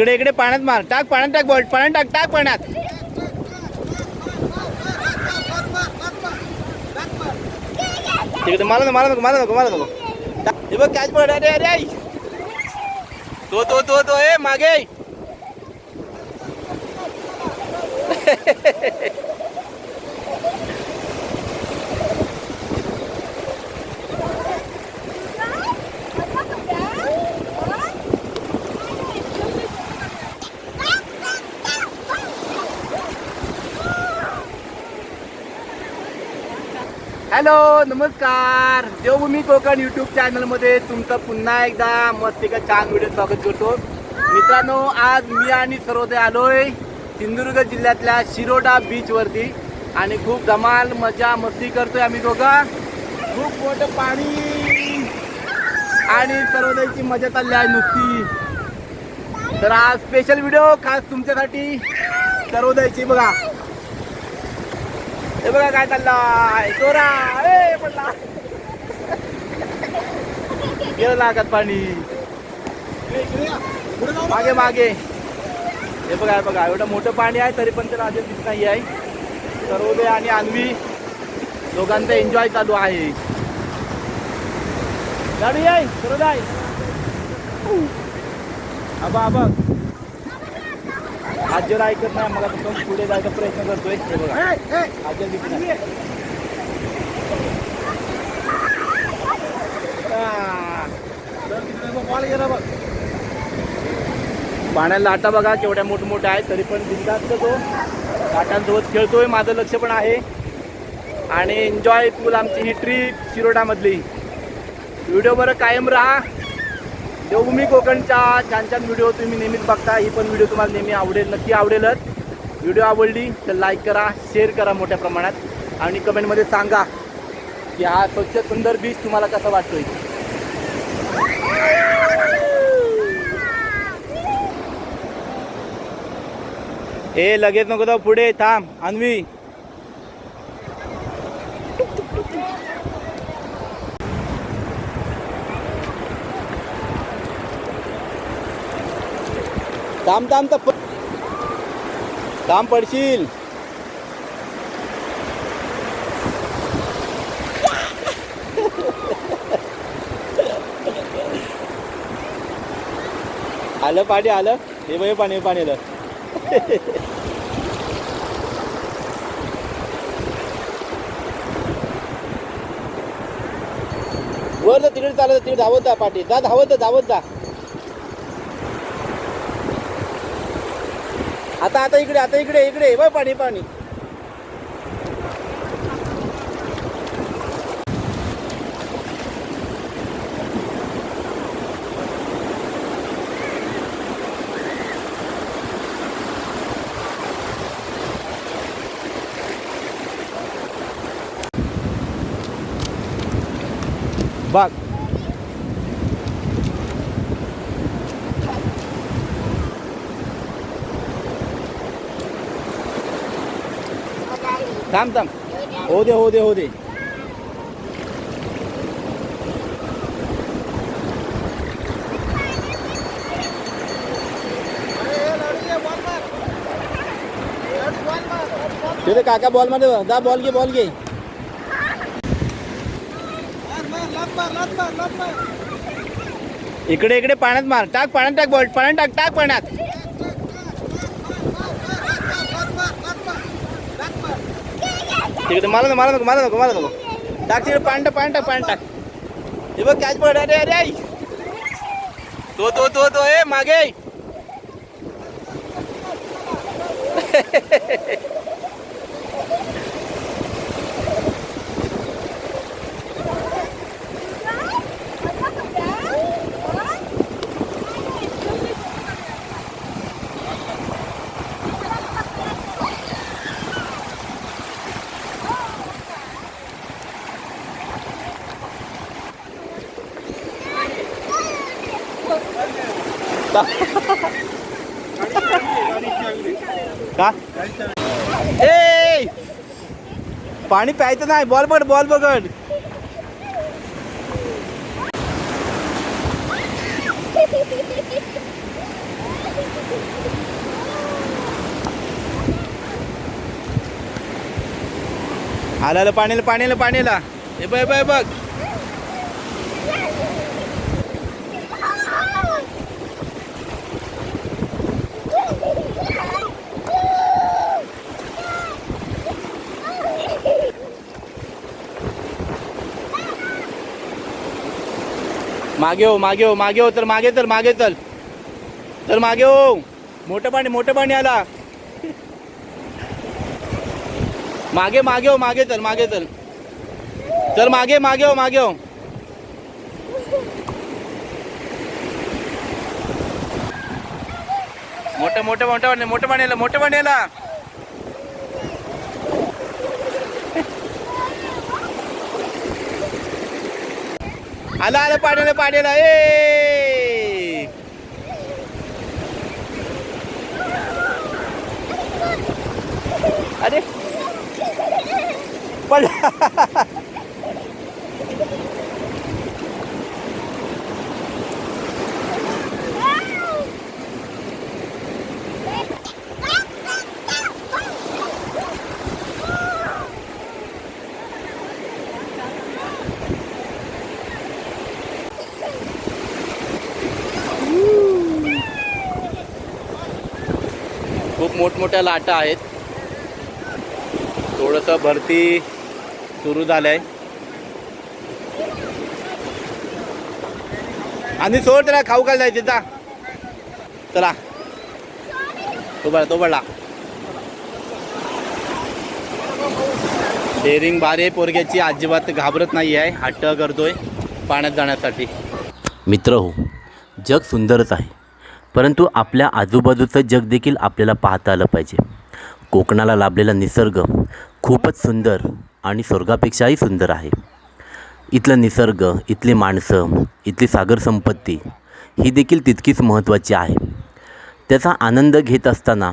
इकडे इकडे पाण्यात मार. टाक पाण्यात टाक बॉल. पाण्यात टाक टाक पाण्यात. तिकडे मला नको मला नको मला नको मला नको. हे बघ कॅच पड अरे अरे आई. तो तो तो तो ए मागे. हॅलो नमस्कार. देवभूमी कोकण युट्यूब चॅनलमध्ये तुमचं पुन्हा एकदा मस्त एका छान व्हिडिओ स्वागत करतो. मित्रांनो आज मी आणि सर्वोदय आलोय सिंधुदुर्ग जिल्ह्यातल्या शिरोडा बीचवरती आणि खूप धमाल मजा मस्ती करतोय आम्ही दोघं. खूप मोठं पाणी. आणि सर्वोदयची मजा चालली आहे नुसती. तर आज स्पेशल व्हिडिओ खास तुमच्यासाठी सर्वोदयची बघा. हे बघा काय चाललाय चोरा. अरे पडला. गेलं लागत पाणी. मागे मागे. हे बघा बघा. एवढं मोठं पाणी आहे तरी पण त्याला अजून दिसत नाही आहे सर्वोदय आणि अन्वी दोघांचा एन्जॉय चालू आहे. गाडी आहे सर्वोदय आबा आबा. आजीला ऐकत नाही मला फक्त पुढे जायचा प्रयत्न करतोय. आजी दिसत. पाण्याला लाटा बघा केवढ्या मोठमोठ्या आहेत तरी पण बिंदास्त तो. लाटांसोबत खेळतोय माझं लक्ष पण आहे. आणि एन्जॉय फुल आमची ही ट्रीप शिरोडामधली. व्हिडिओ बरं कायम राहा. देवभूमी कोकणच्या छान छान व्हिडिओ तुम्ही नेहमीच बघता. ही पण व्हिडिओ तुम्हाला नेहमी आवडेल नक्की आवडेलच. व्हिडिओ आवडली तर लाईक करा शेअर करा मोठ्या प्रमाणात. आणि कमेंटमध्ये सांगा की हा स्वच्छ सुंदर बीच तुम्हाला कसा वाटतोय? ए लगेच नको जाऊ पुढे थांब. अन्वी. थांब थांब तर थांब पडशील. आलं पाणी आलं. हे बघ पाणी पाणी आलं. वर तिकडे चालत तिकडे धावत जा पाठी जा धावत जा धावत जा. आता आता इकडे आता इकडे इकडे बघ पाणी पाणी. बघ थांब थांब. हो दे हो दे हो दे. तिथे काका बॉलमध्ये दा बॉल घे बॉल घे. इकडे इकडे पाण्यात मार. टाक पाण्यात टाक बॉल. पाण्यात टाक टाक पाण्यात. तिकडे मला नको मला नको मला नको मला नको. टाक तिकडे पाणी टाक पाणी टाक. पाणी टाक हे बघ कॅच पड अरे अरे आई. तो तो तो तो ए मागे. का? ए! पाणी प्यायचं नाही. बॉल बघ बॉल बघड आला आला पाण्याला पाण्याला पाण्याला. हे बघ बघ. मागे हो मागे हो मागे हो तर मागे चल मागे चल. तर मागे हो. मोठं पाणी मोठं पाणी आला. मागे मागे हो मागे चल मागे चल. चल मागे मागे हो मागे हो. मोठं मोठं मोठं पाणी मोठं पाणी आलं मोठं पाणी आला. आलं आलं पाण्याला पाण्याला ए! अरे! पडला खूप मोठमोठ्या लाटा आहेत. थोडंसं भरती सुरू झालं आहे आणि सोड त्याला खाऊ काय जायचे जा. चला. तो बळा तो बळा डेअरिंग बारे पोरग्याची अजिबात घाबरत नाही आहे हट्ट करतोय पाण्यात जाण्यासाठी. मित्र हो जग सुंदरच आहे. परंतु आपल्या आजूबाजूचं जग देखील आपल्याला पाहता आलं पाहिजे. कोकणाला लाभलेला निसर्ग खूपच सुंदर आणि स्वर्गापेक्षाही सुंदर आहे. इथलं निसर्ग इथली माणसं इथली सागर संपत्ती ही देखील तितकीच महत्त्वाची आहे. त्याचा आनंद घेत असताना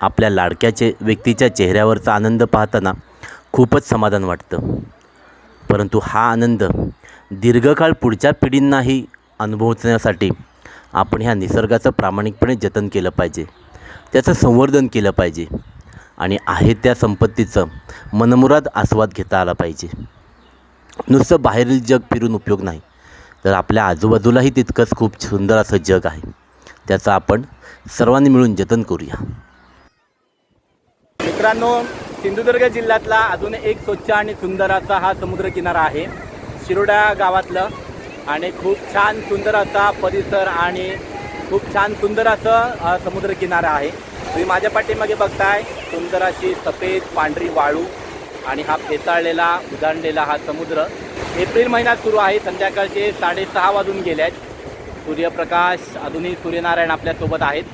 आपल्या लाडक्याचे व्यक्तीच्या चेहऱ्यावरचा आनंद पाहताना खूपच समाधान वाटतं. परंतु हा आनंद दीर्घकाळ पुढच्या पिढींनाही अनुभवण्यासाठी आपण ह्या निसर्गाचं प्रामाणिकपणे जतन केलं पाहिजे. त्याचं संवर्धन केलं पाहिजे. आणि आहे त्या संपत्तीचं मनमुराद आस्वाद घेता आला पाहिजे. नुसतं बाहेरील जग फिरून उपयोग नाही. तर आपल्या आजूबाजूलाही तितकंच खूप सुंदर असं जग आहे. त्याचं आपण सर्वांनी मिळून जतन करूया. मित्रांनो सिंधुदुर्ग जिल्ह्यातला अजून एक स्वच्छ आणि सुंदर असा हा समुद्रकिनारा आहे. शिरोडा गावातलं आणि खूप छान सुंदर असा परिसर आणि खूप छान सुंदर असं समुद्रकिनारा आहे. तुम्ही माझ्या पाठीमागे बघताय सुंदर अशी सफेद पांढरी वाळू आणि हा फेसाळलेला उजाडलेला हा समुद्र. एप्रिल महिन्यात सुरू आहे संध्याकाळचे साडेसहा वाजून गेले आहेत सूर्यप्रकाश अजूनही सूर्यनारायण आपल्यासोबत आहेत.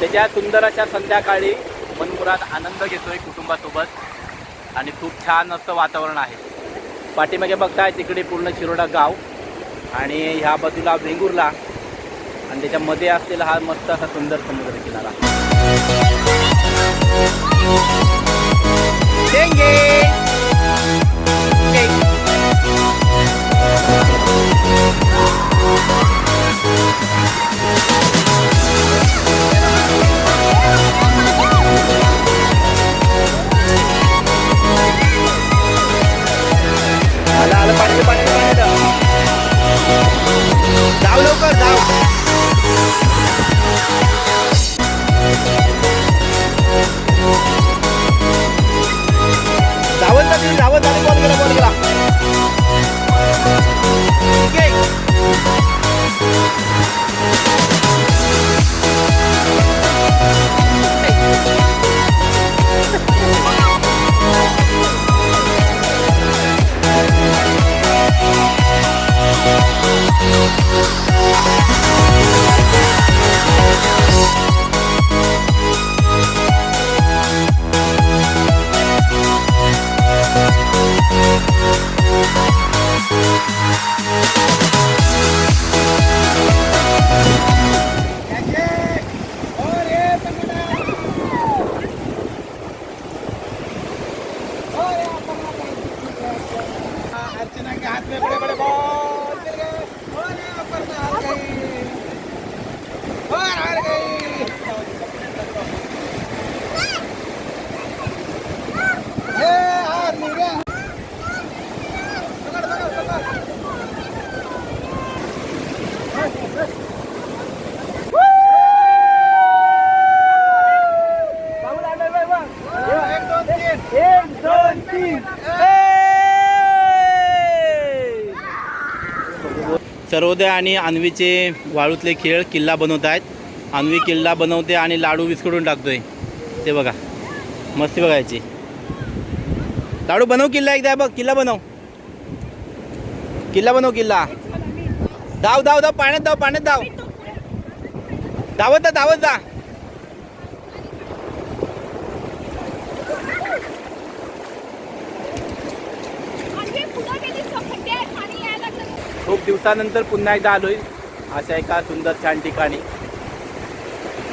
त्याच्या सुंदर अशा संध्याकाळी मनपुरात आनंद घेतोय कुटुंबासोबत. आणि खूप छान असं वातावरण आहे. पाठीमागे बघताय तिकडे पूर्ण शिरोडा गाव. आणि ह्या बाजूला वेंगुर्ला. आणि त्याच्यामध्ये असलेला हा मस्त असा सुंदर समुद्र किनारा. सर्वोदय आणि अन्वीचे वाळूतले खेळ किल्ला बनवत आहेत. अन्वी किल्ला बनवते आणि लाडू विस्कडून टाकतोय. ते बघा. मस्ती बघायची. लाडू बनव किल्ला एकदा बघ. किल्ला बनव. किल्ला बनव किल्ला. धाव धाव धाव. पाण्यात धाव पाण्यात धाव. धावत जा धावत जा आणि पुन्हा गेली खड्डे आहेत, पाणी यायला लागलं. खूप दिवसानंतर पुन्हा एकदा आलोय. अशा एका सुंदर छान ठिकाणी.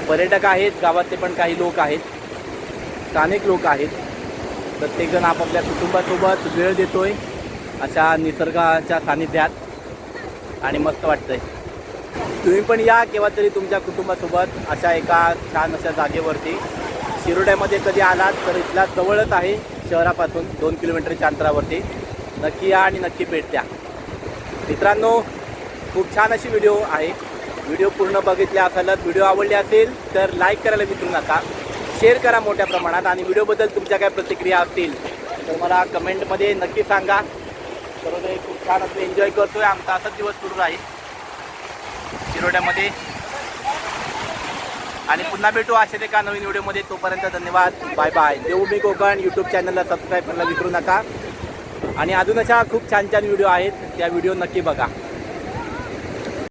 पर्यटक आहेत गावातले पण काही लोक आहेत. स्थानिक लोक आहेत. प्रत्येकजण आपापल्या कुटुंबासोबत वेळ देतोय अशा निसर्गाच्या सानिध्यात आणि मस्त वाटतंय. तुम्ही पण या केव्हा तरी तुमच्या कुटुंबासोबत अशा एका छान अशा जागेवरती. शिरोड्यामध्ये कधी आलात तर इथला जवळच आहे शहरापासून दोन किलोमीटरच्या अंतरावरती. नक्की या आणि नक्की भेट द्या. मित्रांनो खूप छान अशी व्हिडिओ आहे. व्हिडिओ पूर्ण बघितले असालत व्हिडिओ आवडले असेल तर लाईक करायला विसरू नका. शेअर करा मोठ्या प्रमाणात आणि व्हिडिओबद्दल तुमच्या काय प्रतिक्रिया असतील तर मला कमेंटमध्ये नक्की सांगा. सर्व खूप छान असं एन्जॉय करतोय. आमचा असाच दिवस सुरू राहील. शिरोड्यामध्ये. आणि पुन्हा भेटू अशा एका नवीन व्हिडिओमध्ये. तोपर्यंत धन्यवाद. Bye bye Devbhumi Konkan YouTube चॅनलला सबस्क्राईब करायला विसरू नका. आणि अजून अशा खूप छान छान व्हिडिओ आहेत. त्या व्हिडिओ नक्की बघा.